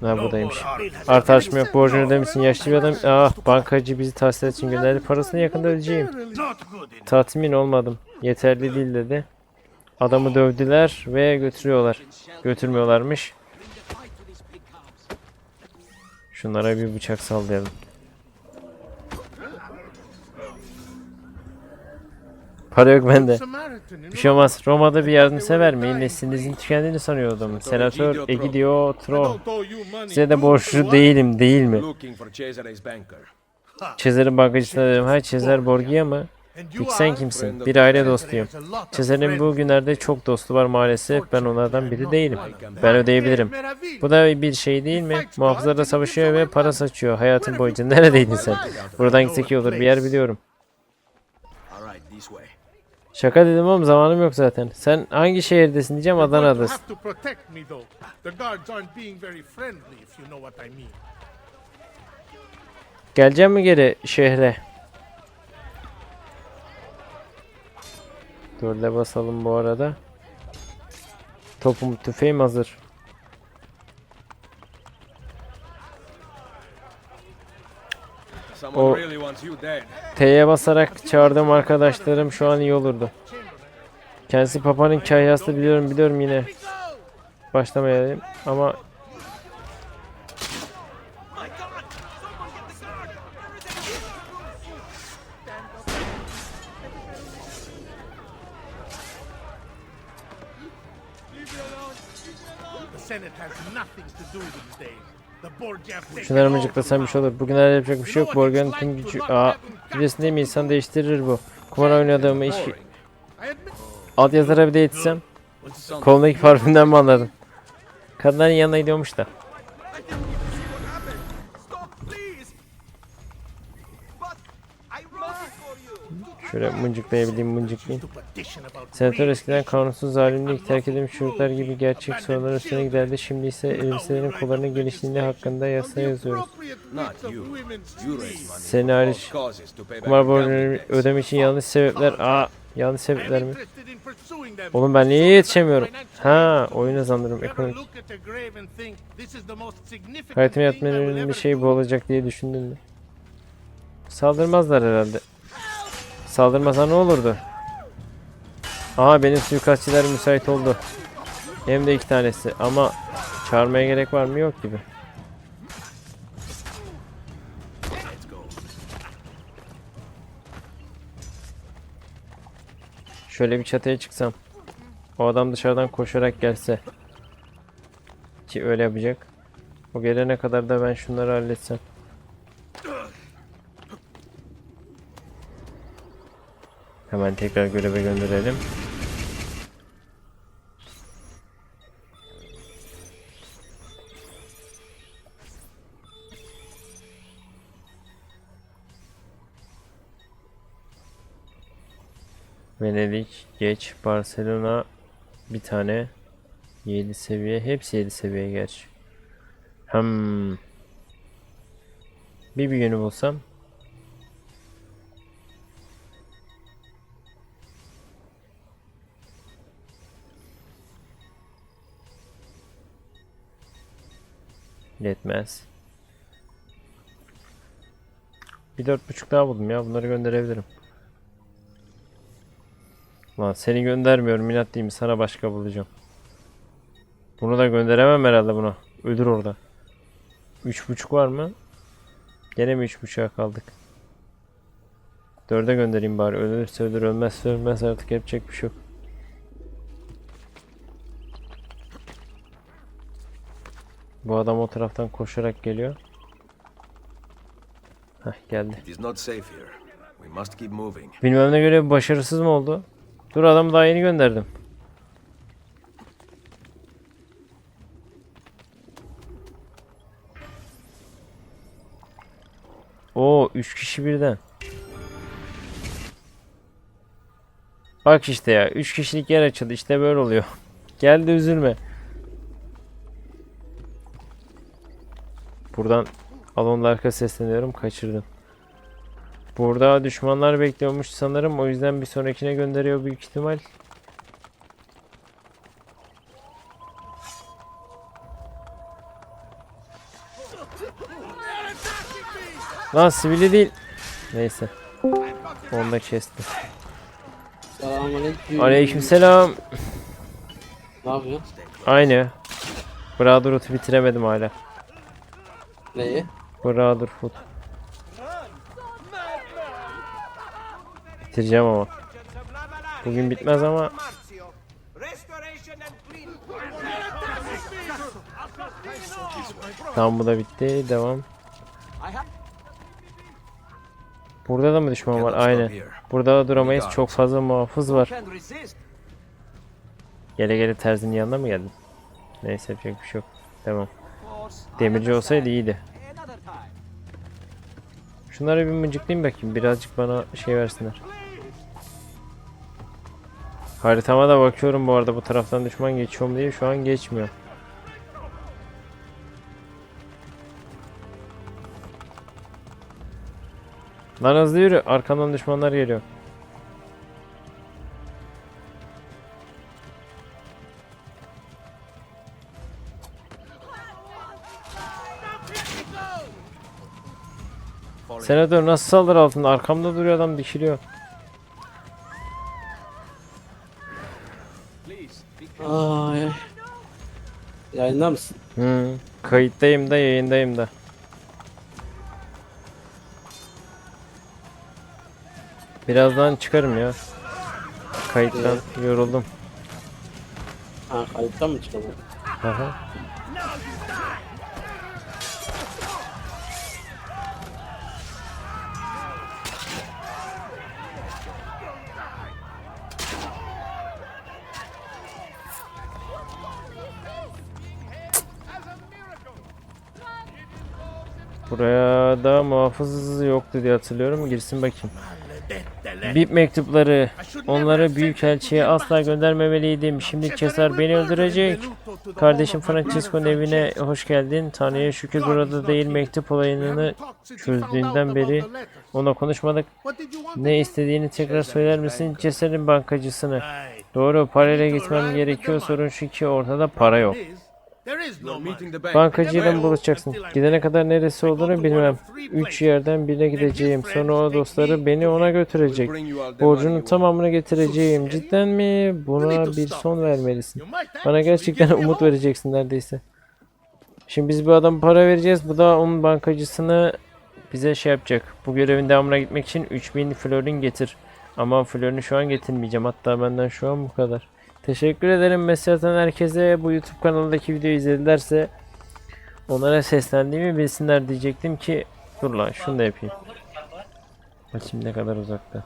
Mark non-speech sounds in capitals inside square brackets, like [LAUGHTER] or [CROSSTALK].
Ha buradaymış. Artı açma yok borcunu ödemişsin yaşlı bir adam. Ah bankacı bizi tahsil için gönderdi. Parasını yakında ödeyeceğim. Tatmin olmadım. Yeterli değil dedi. Adamı dövdüler ve götürüyorlar. Götürmüyorlarmış. Şunlara bir bıçak sallayalım. Para yok bende. Bir şey olmaz. Roma'da bir yardımsever mi? Neslinizin tükendiğini sanıyordum. Senatör Egidio Tro. Size de borçlu değilim değil mi? Cesar'ın bankacısına dedim. Hay Cesar Borgia mı? Peki sen kimsin? Bir aile dostuyum. Cesar'ın bu günlerde çok dostu var maalesef. Ben onlardan biri değilim. Ben ödeyebilirim. Bu da bir şey değil mi? Muhafızlarla savaşıyor ve para saçıyor hayatın boyunca. Neredeydin sen? Buradan gitsek iyi olur. Bir yer biliyorum. Şaka dedim ama zamanım yok zaten. Sen hangi şehirdesin diyeceğim Adana'dasın. Geleceğim mi geri şehre? Dörde basalım bu arada. Topum tüfeğim hazır. Someone really wants you dead. T'ye basarak çağırdığım arkadaşlarım şu an iyi olurdu. Kendisi Papa'nın kahyası biliyorum biliyorum yine. Başlamayalım ama The Senate has nothing to do these days. Şunları all mıcıklasam bir the şey olur. Bugünlerde yapacak bir şey yok. Borga'nın tüm gücü... Aa, değil mi? İnsan değiştirir bu. Kumar oynadığımı iş... Alt yazılara bir de yetişsem. was some Kolundaki parfümden mi anladın? Kadınların yanına gidiyormuş da. Şöyle mıncıklayabildiğim mıncıklayayım. Senatör eskiden kanunsuz zalimlik, terk edilmiş çocuklar gibi gerçek sorular üstüne giderdi. Şimdi ise elbiselerin kollarının genişliğinde hakkında yasa yazıyoruz. Seni hariç kumar borcunu ödemek için yanlış sebepler. Aa, yanlış sebepler mi? Oğlum ben niye yetişemiyorum? Ha, oyun hızlandırırım ekonomik. Hayatımı yatmanın önemli şey bu olacak diye düşündün mü? Saldırmazlar herhalde. Saldırmasa ne olurdu? Aha benim suikastçiler müsait oldu. Hem de iki tanesi ama çağırmaya gerek var mı? Yok gibi. Şöyle bir çatıya çıksam. O adam dışarıdan koşarak gelse. Ki öyle yapacak. O gelene kadar da ben şunları halletsem. Hemen tekrar göreve gönderelim. Venedik geç. Barcelona bir tane 7 seviye. Hepsi 7 seviye gerçi. Hmm. Bir bir yönü bulsam. Yetmez. Bir dört buçuk daha buldum ya. Bunları gönderebilirim. Lan seni göndermiyorum inat değil mi? Sana başka bulacağım. Bunu da gönderemem herhalde buna. Ölür orada. Üç buçuk var mı? Gene mi üç buçuğa kaldık? Dörde göndereyim bari. Ölürse ölür ölmezse ölmez artık yapacak bir şey yok. Bu adam o taraftan koşarak geliyor. Heh geldi. Bilmem ne göre başarısız mı oldu? Dur adamı daha yeni gönderdim. Oo 3 kişi birden. Bak işte ya 3 kişilik yer açıldı işte böyle oluyor. [LAUGHS] Gel de üzülme. Buradan Alon'la arka sesleniyorum kaçırdım. Burada düşmanlar bekliyormuş sanırım. O yüzden bir sonrakine gönderiyor büyük ihtimal. Lan sivili değil. Neyse. Onu da kesti. Selamünaleyküm. Aleykümselam. Ne yapıyorsun? Aynı. Brotherhood'u bitiremedim hala. Neyi? Brotherhood. Bitireceğim ama. Bugün bitmez ama tam bu da bitti. Devam. Burada da mı düşman var? Aynen. Burada da duramayız. Çok fazla muhafız var. Gele gele terzinin yanına mı geldin? Neyse yapacak bir şey yok. Devam. Demirci olsaydı iyiydi. Şunlara bir mıncıklayayım bakayım. Birazcık bana şey versinler. Haritama da bakıyorum bu arada bu taraftan düşman geçiyor mu diye. Şu an geçmiyor. Lan hızlı yürü. Arkandan düşmanlar geliyor. Senatör nasıl saldırı altında? Arkamda duruyor adam dikiliyor. Ay. Yayında mısın? Hı. Kayıttayım da yayındayım da. Birazdan çıkarım ya. Kayıttan yoruldum. Ha kayıttan mı çıkalım? Aha. Buraya da muhafız yoktu diye hatırlıyorum. Girsin bakayım. Bip mektupları. Onları büyükelçiye asla göndermemeliydim. Şimdi Cesar beni öldürecek. Kardeşim Francesco'nun evine hoş geldin. Tanrı'ya şükür burada değil mektup olayını çözdüğünden beri ona konuşmadık. Ne istediğini tekrar söyler misin? Cesar'ın bankacısını. Doğru parayla gitmem gerekiyor. Sorun şu ki ortada para yok. Bankacıyla buluşacaksın? Gidene kadar neresi olduğunu bilmem. Üç yerden birine gideceğim. Sonra o dostları beni ona götürecek. Borcunun tamamını getireceğim. Cidden mi? Buna bir son vermelisin. Bana gerçekten umut vereceksin neredeyse. Şimdi biz bu adama para vereceğiz. Bu da onun bankacısını bize şey yapacak. Bu görevin devamına gitmek için 3000 florin getir. Ama florini şu an getirmeyeceğim. Hatta benden şu an bu kadar. Teşekkür ederim mesaj atan herkese. Bu YouTube kanalındaki videoyu izledilerse onlara seslendiğimi bilsinler diyecektim ki dur lan şunu da yapayım. Bakayım ne kadar uzakta.